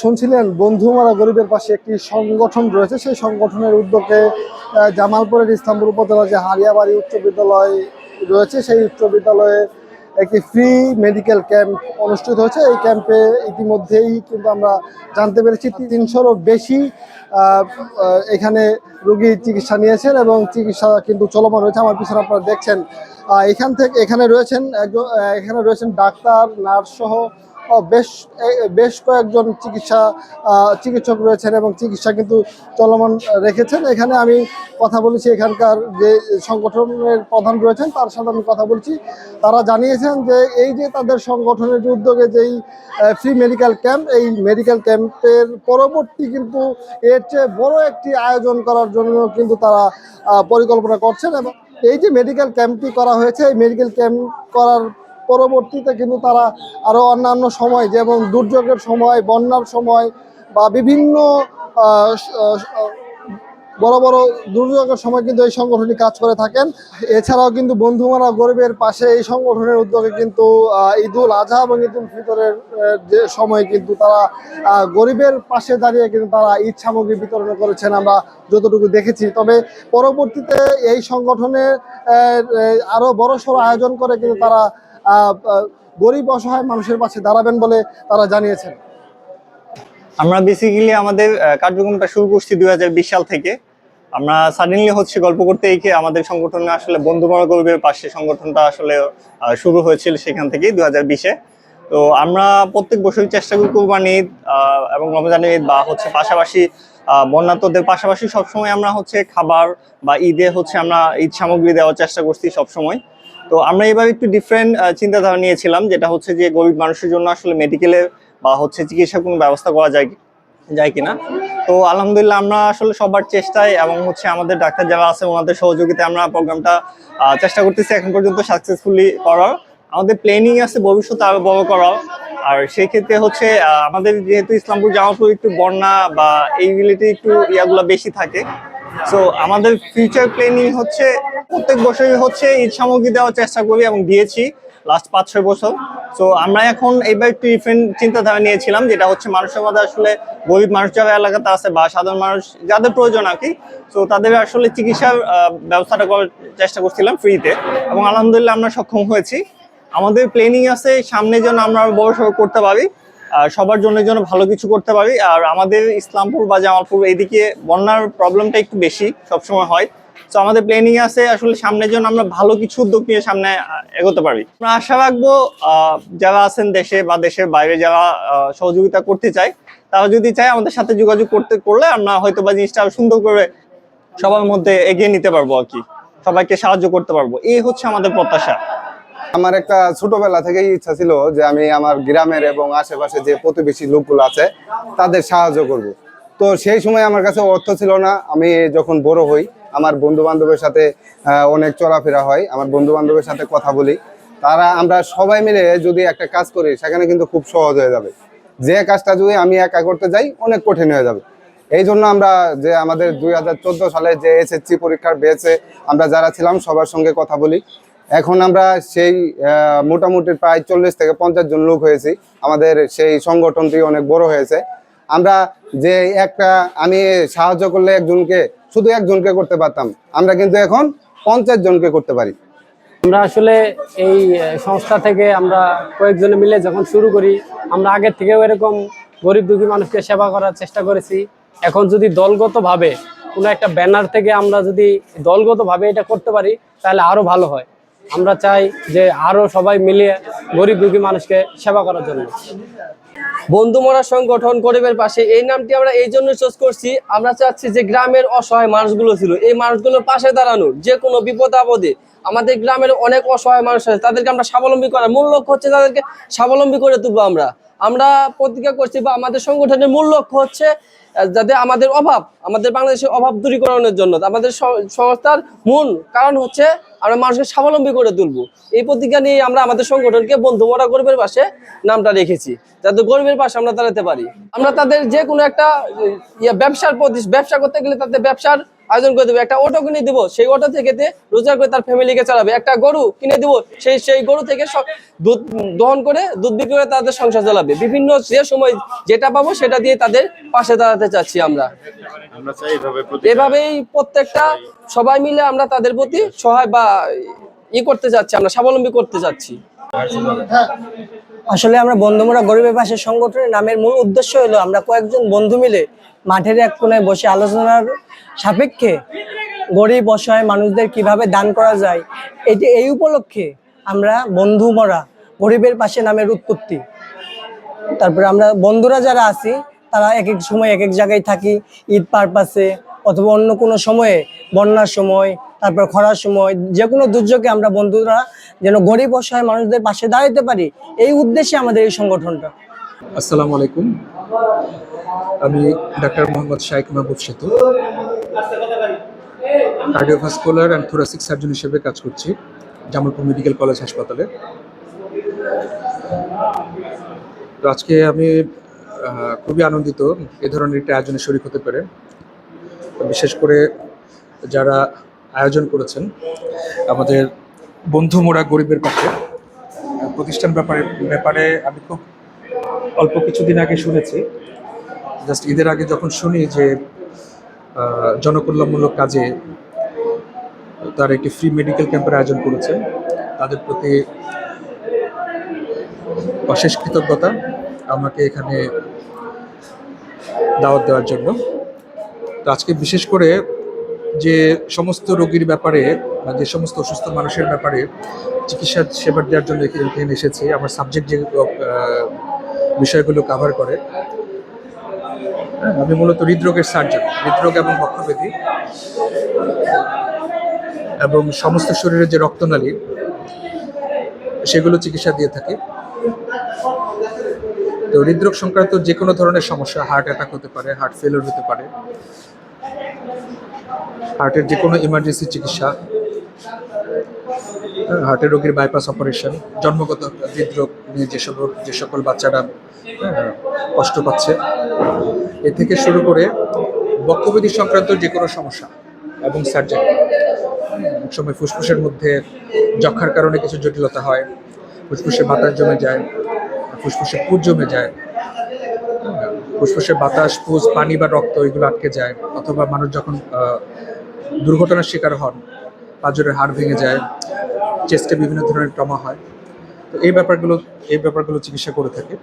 শুনছিলেন বন্ধুমারা গরিবের পাশে একটি সংগঠন রয়েছে। সেই সংগঠনের উদ্যোগে জামালপুরের ইসলামপুর উপজেলা যে হারিয়াবাড়ি উচ্চ বিদ্যালয় রয়েছে, সেই উচ্চ বিদ্যালয়ে একটি ফ্রি মেডিকেল ক্যাম্প অনুষ্ঠিত হয়েছে। এই ক্যাম্পে ইতিমধ্যেই কিন্তু আমরা জানতে পেরেছি, তিনশোরও বেশি এখানে রোগী চিকিৎসা নিয়েছেন এবং চিকিৎসা কিন্তু চলমান রয়েছে। আমার পিছনে আপনারা দেখছেন এখান থেকে, এখানে রয়েছেন একজন এখানে রয়েছেন ডাক্তার, নার্স সহ বেশ বেশ কয়েকজন চিকিৎসা চিকিৎসক রয়েছেন এবং চিকিৎসা কিন্তু চলমান রেখেছেন। এখানে আমি কথা বলেছি এখানকার যে সংগঠনের প্রধান রয়েছেন, তার সাথে আমি কথা বলছি। তারা জানিয়েছেন যে এই যে তাদের সংগঠনের যে উদ্যোগে যেই ফ্রি মেডিকেল ক্যাম্প এই মেডিকেল ক্যাম্পের পরবর্তী কিন্তু এর চেয়ে বড় একটি আয়োজন করার জন্য কিন্তু তারা পরিকল্পনা করছেন এবং এই যে মেডিকেল ক্যাম্পটি করা হয়েছে, এই মেডিকেল ক্যাম্প করার পরবর্তীতে কিন্তু তারা আরও অন্যান্য সময় যেমন দুর্যোগের সময়, বন্যার সময় বা বিভিন্ন বড় বড় দুর্যোগের সময় কিন্তু এই সংগঠনটি কাজ করে থাকেন। এছাড়াও কিন্তু বন্ধুমারা গরিবের পাশে এই সংগঠনের উদ্যোগে কিন্তু ঈদুল আজহা এবং ঈদুল ফিতরের যে সময় কিন্তু তারা গরিবের পাশে দাঁড়িয়ে কিন্তু তারা ঈদ সামগ্রী বিতরণ করেছেন আমরা যতটুকু দেখেছি। তবে পরবর্তীতে এই সংগঠনের আরও আরও বড় সড়ো আয়োজন করে কিন্তু তারা গরিব অসহায় মানুষের পাশে দাঁড়াবেন বলে তারা জানিয়েছেন। আমরা বেসিক্যালি আমাদের কার্যক্রমটা শুরু করছি দুই হাজার বিশ সাল থেকে। আমরা সাডেনলি হচ্ছে গল্প করতে এসে আমাদের সংগঠনে আসলে বন্ধু বড় গরিবের পাশে সংগঠনটা আসলে শুরু হয়েছিল সেখান থেকেই দুই হাজার বিশে। তো আমরা প্রত্যেক বছরই চেষ্টা করি কোরবানি ঈদ এবং রমজান ঈদ বা হচ্ছে পাশাপাশি বন্যাতদের পাশাপাশি সবসময় আমরা হচ্ছে খাবার বা ঈদে হচ্ছে আমরা ঈদ সামগ্রী দেওয়ার চেষ্টা করছি সবসময়। তো আমরা এবার একটু ডিফারেন্ট চিন্তাধারা নিয়েছিলাম, যেটা হচ্ছে যে গরিব মানুষের জন্য আসলে মেডিকেলে বা হচ্ছে চিকিৎসা কোনো ব্যবস্থা করা যায় যায় কিনা। তো আলহামদুলিল্লাহ আমরা আসলে সবার চেষ্টায় এবং হচ্ছে আমাদের ডাক্তার যারা আছে ওনাদের সহযোগিতায় আমরা প্রোগ্রামটা চেষ্টা করতেছি এখন পর্যন্ত সাকসেসফুলি করার। আমাদের প্ল্যানিং আছে ভবিষ্যতে আরও বড় করার। আর সেই ক্ষেত্রে হচ্ছে আমাদের যেহেতু ইসলামপুর জামালপুর একটু বন্যা বা এই রিলেটেড একটু ইয়াগুলো বেশি থাকে। সো আমাদের ফিউচার প্ল্যানিং হচ্ছে প্রত্যেক বছরই হচ্ছে ঈদ সামগ্রী দেওয়ার চেষ্টা করি এবং দিয়েছি লাস্ট পাঁচ ছয় বছর। সো আমরা এখন এইবার একটু ডিফারেন্ট চিন্তাধারা নিয়েছিলাম, যেটা হচ্ছে মানুষের মধ্যে আসলে গরিব মানুষ যারা এলাকাতে আছে বা সাধারণ মানুষ যাদের প্রয়োজন আর কি সো তাদের আসলে চিকিৎসার ব্যবস্থাটা করার চেষ্টা করছিলাম ফ্রিতে এবং আলহামদুলিল্লাহ আমরা সক্ষম হয়েছি। আমাদের প্ল্যানিং আছে সামনে যেন আমরা বড় করতে পারি, আর সবার জন্য যেন ভালো কিছু করতে পারি। আর আমাদের ইসলামপুর বা জামালপুর এইদিকে বন্যার প্রবলেমটা একটু বেশি সবসময় হয়। তো আমাদের প্ল্যানিং আছে আসলে সামনের জন্য আমরা ভালো কিছু উদ্যোগ নিয়ে সামনে এগোতে পারি। আমরা আশা রাখব যারা আছেন দেশে বা দেশের বাইরে যারা সহযোগিতা করতে চায়, তারা যদি চায় আমাদের সাথে যোগাযোগ করতে, করলে আমরা হয়তো বা জিনিসটা সুন্দর করে সবার মধ্যে এগিয়ে নিতে পারব আর কি। সবাইকে সাহায্য করতে পারব। এই হচ্ছে আমাদের প্রত্যাশা। আমার একটা ছোটবেলা থেকেই ইচ্ছা ছিল যে আমি আমার গ্রামের এবং আশেপাশে যে প্রতিবেশী লোকগুলো আছে, তাদের সাহায্য করব। তো সেই সময় আমার কাছে অর্থ ছিল না। আমি যখন বড় হই আমার বন্ধু বান্ধবের সাথে অনেক চলাফেরা হয়, আমার বন্ধু বান্ধবের সাথে কথা বলি। তারা, আমরা সবাই মিলে যদি একটা কাজ করি, সেখানে কিন্তু খুব সহজ হয়ে যাবে। যে কাজটা যদি আমি একা করতে যাই, অনেক কঠিন হয়ে যাবে। এই জন্য আমরা যে আমাদের দুই হাজার চোদ্দ সালে যে এসএসসি পরীক্ষার বেয়েছে আমরা যারা ছিলাম, সবার সঙ্গে কথা বলি। এখন আমরা সেই মোটামুটি প্রায় চল্লিশ থেকে পঞ্চাশ জন লোক হয়েছি। আমাদের সেই সংগঠনটি অনেক বড় হয়েছে। আমরা যে একটা, আমি সাহায্য করলে একজনকে শুধু একজনকে করতে পারতাম। আমরা কিন্তু এখন পঞ্চাশ জনকে করতে পারি। আমরা আসলে এই সংস্থা থেকে আমরা কয়েকজনে মিলে যখন শুরু করি, আমরা আগের থেকেও এরকম গরিব দুঃখী মানুষকে সেবা করার চেষ্টা করেছি। এখন যদি দলগতভাবে কোনো একটা ব্যানার থেকে আমরা যদি দলগতভাবে এটা করতে পারি, তাহলে আরও ভালো হয়। আমরা চাই যে আরও সবাই মিলিয়ে গরিব দুঃখী মানুষকে সেবা করার জন্য। বন্ধু মরা সংগঠন গরিবের পাশে। এই নামটি আমরা এই জন্য চোজ করছি। আমরা চাচ্ছি যে গ্রামের অসহায় মানুষগুলো ছিল, এই মানুষগুলোর পাশে দাঁড়ানোর যে কোনো বিপদ আপদে আমাদের গ্রামের অনেক অসহায় মানুষ আছে, তাদেরকে আমরা স্বাবলম্বী করার মূল লক্ষ্য হচ্ছে তাদেরকে স্বাবলম্বী করে তুলবো আমরা। আমরা প্রতিজ্ঞা করছি বা আমাদের সংগঠনের মূল লক্ষ্য হচ্ছে যাতে আমাদের অভাব, আমাদের বাংলাদেশের অভাব দূরীকরণের জন্য, আমাদের সংস্থার মূল কারণ হচ্ছে আমরা মানুষকে স্বাবলম্বী করে তুলব। এই প্রতিজ্ঞা নিয়ে আমরা আমাদের সংগঠনকে বন্ধু মরা গরিবের পাশে নামটা রেখেছি, যাতে গরিবের পাশে আমরা দাঁড়াতে পারি। আমরা তাদের যে কোনো একটা ইয়ে ব্যবসার প্রতি, ব্যবসা করতে গেলে তাদের ব্যবসার আয়োজন করে দেবো। একটা অটো কিনে দিব সেই অটো থেকে রোজগার করে তার ফ্যামিলিকে চালাবে। একটা গরু কিনে দিব সেই সেই গরু থেকে দুধ দহন করে দুধ বিক্রি করে তাদের সংসার চালাবে। বিভিন্ন যে সময় যেটা পাবো সেটা দিয়ে তাদের পাশে দাঁড়াতে চাচ্ছি আমরা। এভাবেই প্রত্যেকটা সবাই মিলে আমরা তাদের প্রতি সহায় বা ই করতে চাচ্ছি আমরা স্বাবলম্বী করতে যাচ্ছি আসলে আমরা বন্ধুমরা গরিবের পাশে সংগঠনের নামের মূল উদ্দেশ্য হলো আমরা কয়েকজন বন্ধু মিলে মাঠের এক কোনায় বসে আলোচনার সাপেক্ষে গরিব, অসহায় মানুষদের কীভাবে দান করা যায়, এটি এই উপলক্ষে আমরা বন্ধুমরা গরিবের পাশে নামের উৎপত্তি। তারপরে আমরা বন্ধুরা যারা আছি, তারা এক এক সময় এক এক জায়গায় থাকি, ঈদ পারপাসে অথবা অন্য কোনো সময়ে, বন্যার সময় তারপর খরার সময় যে কোনো দুর্যোগে আমরা বন্ধুরা যেন গরিব অসহায় মানুষদের পাশে দাঁড়াতে পারি, এই উদ্দেশ্যে আমাদের এই সংগঠনটা। আসসালামু আলাইকুম। আমি ডাক্তার মোহাম্মদ শাইক মাহবুব সেতু, কার্ডিওভাস্কুলার অ্যান্ড থোরাসিক সার্জন হিসেবে কাজ করছি, জামালপুর মেডিকেল কলেজ হাসপাতালে। তো আজকে আমি খুবই আনন্দিত এ ধরনের একটা আয়োজনে শরিক হতে পেরে। বিশেষ করে যারা আয়োজন করেছেন আমাদের বন্ধু মোড়া গরিবের আহ, প্রতিষ্ঠান ব্যাপারে ব্যাপারে আমি খুব অল্প কিছুদিন আগে শুনেছি। জাস্ট ঈদের আগে যখন শুনি যে জনকল্যাণমূলক কাজে তার একটি ফ্রি মেডিকেল ক্যাম্পের আয়োজন করেছেন তাদের প্রতি অশেষ কৃতজ্ঞতা আমাকে এখানে দাওয়াত দেওয়ার জন্য। তো আজকে বিশেষ করে যে সমস্ত রোগীর ব্যাপারে বা যে সমস্ত অসুস্থ মানুষের ব্যাপারে চিকিৎসা সেবা দেওয়ার জন্য এখানে এসেছি আমার সাবজেক্ট যে বিষয়গুলো কাভার করে। হ্যাঁ, আমি মূলত হৃদরোগের সার্জন হৃদরোগ এবং বক্ষব্যাধি এবং সমস্ত শরীরের যে রক্তনালী সেগুলো চিকিৎসা দিয়ে থাকি। তো হৃদরোগ সংক্রান্ত যে কোনো ধরনের সমস্যা হার্ট অ্যাটাক হতে পারে হার্ট ফেলিওর হতে পারে হার্টের যে কোনো ইমার্জেন্সি চিকিৎসা হার্টের রোগীর বাইপাস অপারেশন জন্মগত হৃদরোগ নিয়ে যেসব যে সকল বাচ্চারা হ্যাঁ, কষ্ট পাচ্ছে এ থেকে শুরু করে বক্ষবিধি সংক্রান্ত যে কোনো সমস্যা এবং সার্জারি অনেক সময় ফুসফুসের মধ্যে যক্ষার কারণে কিছু জটিলতা হয় ফুসফুসে বাতাস জমে যায় ফুসফুসে পুজ জমে যায় হ্যাঁ, ফুসফুসে বাতাস পুজ পানি বা রক্ত এগুলো আটকে যায় অথবা মানুষ যখন দুর্ঘটনার শিকার হন, পাঁচজনের হাড় ভেঙে যায় চেস্টে বিভিন্ন ধরনের টমা হয়। তো এই ব্যাপারগুলো এই ব্যাপারগুলো চিকিৎসা করে থাকে।